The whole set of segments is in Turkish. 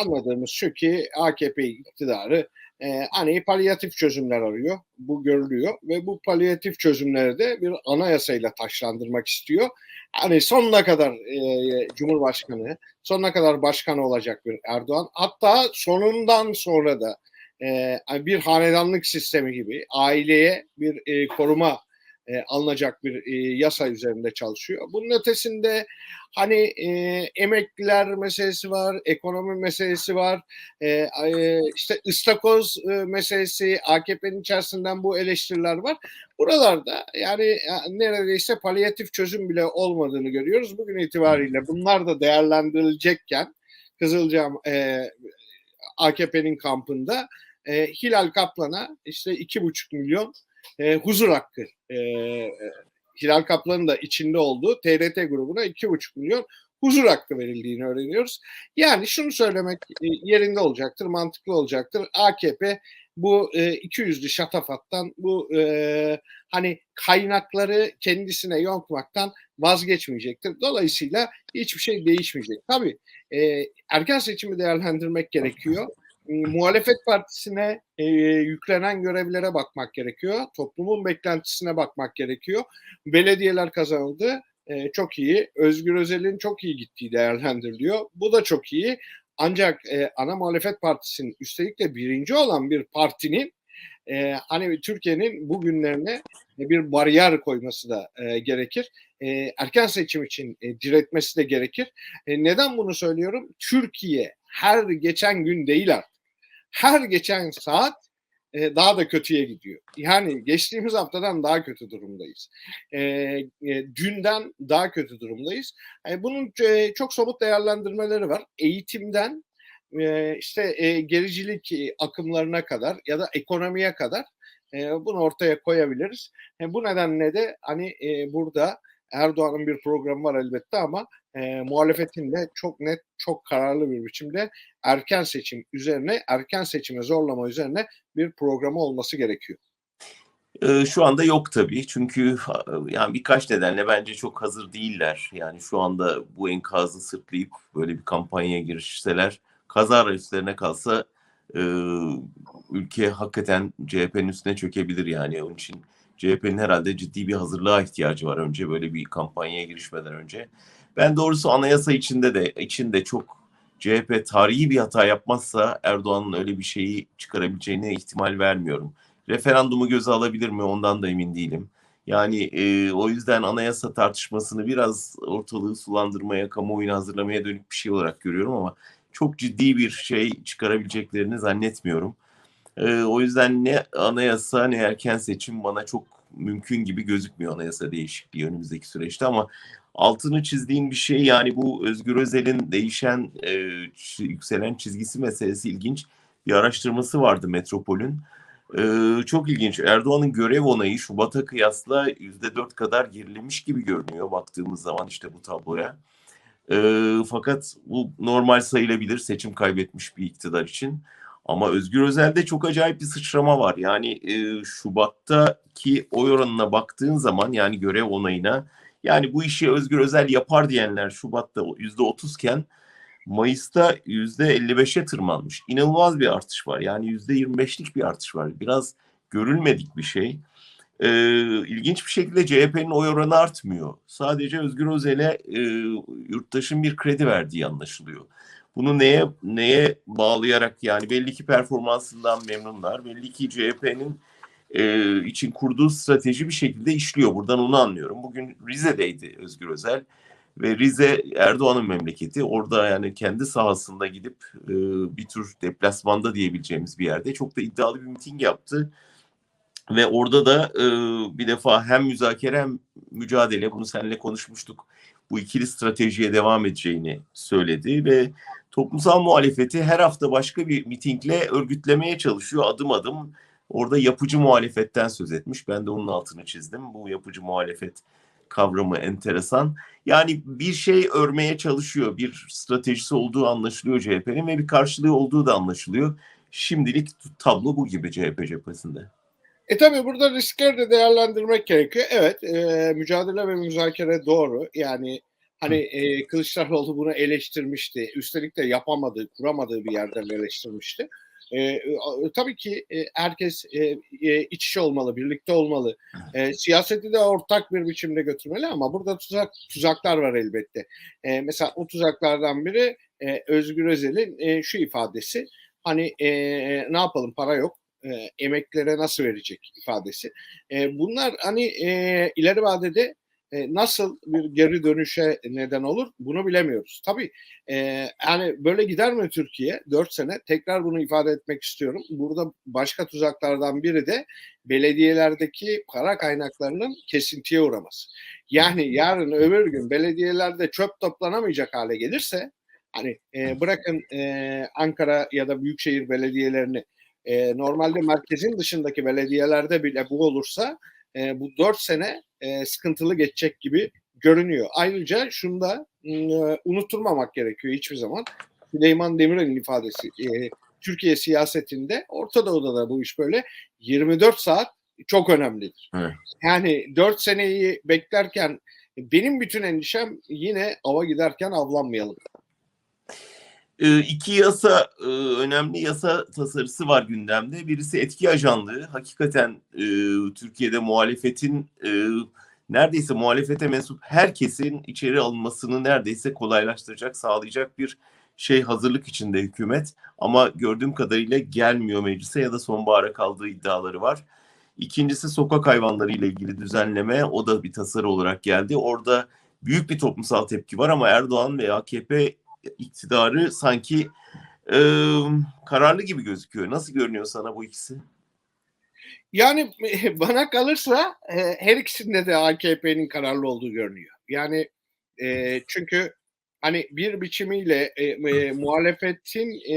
anladığımız şu ki AKP iktidarı e, hani palyatif çözümler arıyor. Bu görülüyor ve bu palyatif çözümleri de bir anayasayla taşlandırmak istiyor. Hani sonuna kadar e, Cumhurbaşkanı, sonuna kadar başkan olacak bir Erdoğan. Hatta sonundan sonra da e, bir hanedanlık sistemi gibi aileye bir e, koruma e, alınacak bir e, yasa üzerinde çalışıyor. Bunun ötesinde hani e, emekliler meselesi var, ekonomi meselesi var, e, e, işte ıstakoz e, meselesi, AKP'nin içerisinden bu eleştiriler var. Buralarda yani neredeyse palyatif çözüm bile olmadığını görüyoruz. Bugün itibariyle bunlar da değerlendirilecekken Kızılcam e, AKP'nin kampında e, Hilal Kaplan'a işte iki buçuk milyon e, huzur hakkı e, Hilal Kaplan'ın da içinde olduğu TRT grubuna iki buçuk milyon huzur hakkı verildiğini öğreniyoruz. Yani şunu söylemek yerinde olacaktır, mantıklı olacaktır. AKP bu e, 200'lü şatafattan, bu e, hani kaynakları kendisine yontmaktan vazgeçmeyecektir. Dolayısıyla hiçbir şey değişmeyecek. Tabii e, erken seçimi değerlendirmek gerekiyor muhalefet partisine e, yüklenen görevlere bakmak gerekiyor. Toplumun beklentisine bakmak gerekiyor. Belediyeler kazanıldı. E, çok iyi. Özgür Özel'in çok iyi gittiği değerlendiriliyor. Bu da çok iyi. Ancak e, ana muhalefet partisinin üstelik de birinci olan bir partinin e, hani Türkiye'nin bugünlerine bir bariyer koyması da e, gerekir. E, erken seçim için e, diretmesi de gerekir. E, neden bunu söylüyorum? Türkiye her geçen gün değil artık. Her geçen saat e, daha da kötüye gidiyor. Yani geçtiğimiz haftadan daha kötü durumdayız. E, e, dünden daha kötü durumdayız. E, bunun e, çok somut değerlendirmeleri var. Eğitimden e, işte e, gericilik akımlarına kadar ya da ekonomiye kadar e, bunu ortaya koyabiliriz. E, bu nedenle de hani e, burada Erdoğan'ın bir programı var elbette ama e, muhalefetin de çok net, çok kararlı bir biçimde erken seçim üzerine, erken seçime zorlama üzerine bir programı olması gerekiyor. Şu anda yok tabii çünkü yani birkaç nedenle bence çok hazır değiller. Yani şu anda bu enkazı sırtlayıp böyle bir kampanyaya girişseler kazara üstlerine kalsa ülke hakikaten CHP'nin üstüne çökebilir yani. Onun için CHP'nin herhalde ciddi bir hazırlığa ihtiyacı var önce böyle bir kampanyaya girişmeden önce. Ben doğrusu anayasa içinde de içinde çok CHP tarihi bir hata yapmazsa Erdoğan'ın öyle bir şeyi çıkarabileceğine ihtimal vermiyorum. Referandumu göze alabilir mi ondan da emin değilim. Yani e, o yüzden anayasa tartışmasını biraz ortalığı sulandırmaya, kamuoyunu hazırlamaya dönük bir şey olarak görüyorum ama çok ciddi bir şey çıkarabileceklerini zannetmiyorum. E, o yüzden ne anayasa ne erken seçim bana çok mümkün gibi gözükmüyor anayasa değişikliği önümüzdeki süreçte ama altını çizdiğim bir şey yani bu Özgür Özel'in değişen e, yükselen çizgisi meselesi ilginç bir araştırması vardı Metropol'ün. E, çok ilginç. Erdoğan'ın görev onayı Şubat'a kıyasla yüzde dört kadar gerilemiş gibi görünüyor baktığımız zaman işte bu tabloya. E, fakat bu normal sayılabilir seçim kaybetmiş bir iktidar için. Ama Özgür Özel'de çok acayip bir sıçrama var. Yani e, Şubat'taki oy oranına baktığın zaman yani görev onayına yani bu işi Özgür Özel yapar diyenler Şubat'ta yüzde otuzken Mayıs'ta yüzde 55'e tırmanmış. İnanılmaz bir artış var. Yani yüzde 25'lik bir artış var. Biraz görülmedik bir şey. Ee, ilginç bir şekilde CHP'nin oy oranı artmıyor. Sadece Özgür Özel'e e, yurttaşın bir kredi verdiği anlaşılıyor. Bunu neye neye bağlayarak yani belli ki performansından memnunlar. Belli ki CHP'nin e, için kurduğu strateji bir şekilde işliyor. Buradan onu anlıyorum. Bugün Rize'deydi Özgür Özel ve Rize Erdoğan'ın memleketi. Orada yani kendi sahasında gidip e, bir tür deplasmanda diyebileceğimiz bir yerde çok da iddialı bir miting yaptı. Ve orada da e, bir defa hem müzakere hem mücadele bunu seninle konuşmuştuk. Bu ikili stratejiye devam edeceğini söyledi ve toplumsal muhalefeti her hafta başka bir mitingle örgütlemeye çalışıyor adım adım Orada yapıcı muhalefetten söz etmiş. Ben de onun altını çizdim. Bu yapıcı muhalefet kavramı enteresan. Yani bir şey örmeye çalışıyor. Bir stratejisi olduğu anlaşılıyor CHP'nin ve bir karşılığı olduğu da anlaşılıyor. Şimdilik tablo bu gibi CHP cephesinde. E tabi burada riskleri de değerlendirmek gerekiyor. Evet e, mücadele ve müzakere doğru. Yani Hani e, Kılıçdaroğlu bunu eleştirmişti. Üstelik de yapamadığı, kuramadığı bir yerden eleştirmişti. E, tabii ki e, herkes e, e, iç içe olmalı, birlikte olmalı. E, siyaseti de ortak bir biçimde götürmeli ama burada tuzak tuzaklar var elbette. E, mesela o tuzaklardan biri e, Özgür Özel'in e, şu ifadesi. Hani e, ne yapalım para yok, e, emeklilere nasıl verecek ifadesi. E, bunlar hani e, ileri vadede e, nasıl bir geri dönüşe neden olur bunu bilemiyoruz. Tabii e, yani böyle gider mi Türkiye 4 sene tekrar bunu ifade etmek istiyorum. Burada başka tuzaklardan biri de belediyelerdeki para kaynaklarının kesintiye uğraması. Yani yarın öbür gün belediyelerde çöp toplanamayacak hale gelirse hani e, bırakın e, Ankara ya da büyükşehir belediyelerini e, normalde merkezin dışındaki belediyelerde bile bu olursa e, bu 4 sene e, sıkıntılı geçecek gibi görünüyor. Ayrıca şunu da e, unutturmamak gerekiyor hiçbir zaman. Süleyman Demirel'in ifadesi e, Türkiye siyasetinde Orta Doğu'da da bu iş böyle 24 saat çok önemlidir. Evet. Yani 4 seneyi beklerken benim bütün endişem yine ava giderken avlanmayalım. E, iki yasa e, önemli yasa tasarısı var gündemde. Birisi etki ajanlığı. Hakikaten e, Türkiye'de muhalefetin e, neredeyse muhalefete mensup herkesin içeri alınmasını neredeyse kolaylaştıracak, sağlayacak bir şey hazırlık içinde hükümet. Ama gördüğüm kadarıyla gelmiyor meclise ya da sonbahara kaldığı iddiaları var. İkincisi sokak hayvanları ile ilgili düzenleme. O da bir tasarı olarak geldi. Orada büyük bir toplumsal tepki var ama Erdoğan ve AKP iktidarı sanki e, kararlı gibi gözüküyor. Nasıl görünüyor sana bu ikisi? Yani bana kalırsa e, her ikisinde de AKP'nin kararlı olduğu görünüyor. Yani e, çünkü hani bir biçimiyle e, e, muhalefetin e,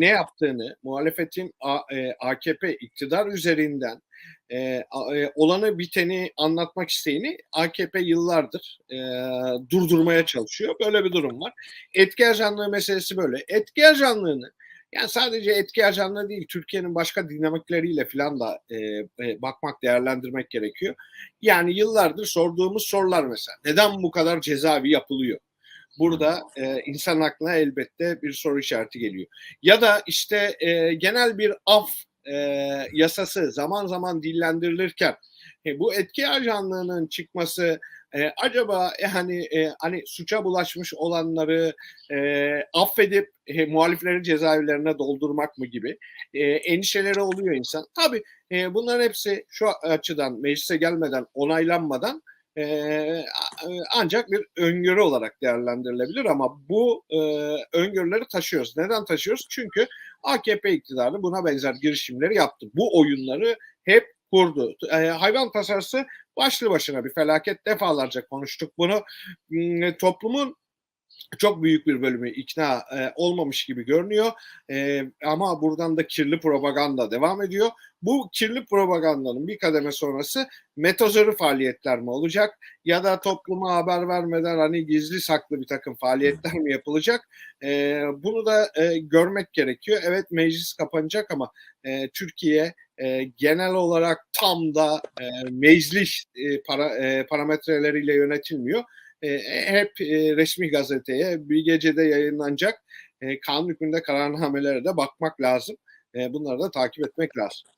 ne yaptığını, muhalefetin A, e, AKP iktidar üzerinden e, a- e, olanı biteni anlatmak isteğini AKP yıllardır e, durdurmaya çalışıyor. Böyle bir durum var. Etki ajanlığı meselesi böyle. Etki ajanlığını yani sadece etki ajanlığı değil, Türkiye'nin başka dinamikleriyle falan da e, e, bakmak, değerlendirmek gerekiyor. Yani yıllardır sorduğumuz sorular mesela. Neden bu kadar cezaevi yapılıyor? Burada e, insan aklına elbette bir soru işareti geliyor. Ya da işte e, genel bir af e, yasası zaman zaman dillendirilirken e, bu etki ajanlığının çıkması e, acaba yani e, hani suça bulaşmış olanları e, affedip e, muhalifleri cezaevlerine doldurmak mı gibi e, endişeleri oluyor insan. Tabii e, bunların hepsi şu açıdan meclise gelmeden onaylanmadan ancak bir öngörü olarak değerlendirilebilir ama bu e, öngörüleri taşıyoruz. Neden taşıyoruz? Çünkü AKP iktidarı buna benzer girişimleri yaptı. Bu oyunları hep kurdu. Hayvan tasarısı başlı başına bir felaket. Defalarca konuştuk bunu. Toplumun çok büyük bir bölümü ikna e, olmamış gibi görünüyor. E, ama buradan da kirli propaganda devam ediyor. Bu kirli propagandanın bir kademe sonrası metozörü faaliyetler mi olacak? Ya da topluma haber vermeden hani gizli saklı bir takım faaliyetler mi yapılacak? E, bunu da e, görmek gerekiyor. Evet meclis kapanacak ama e, Türkiye e, genel olarak tam da e, meclis e, para, e, parametreleriyle yönetilmiyor e, hep resmi gazeteye bir gecede yayınlanacak e, kanun hükmünde kararnamelere de bakmak lazım. E, bunları da takip etmek lazım.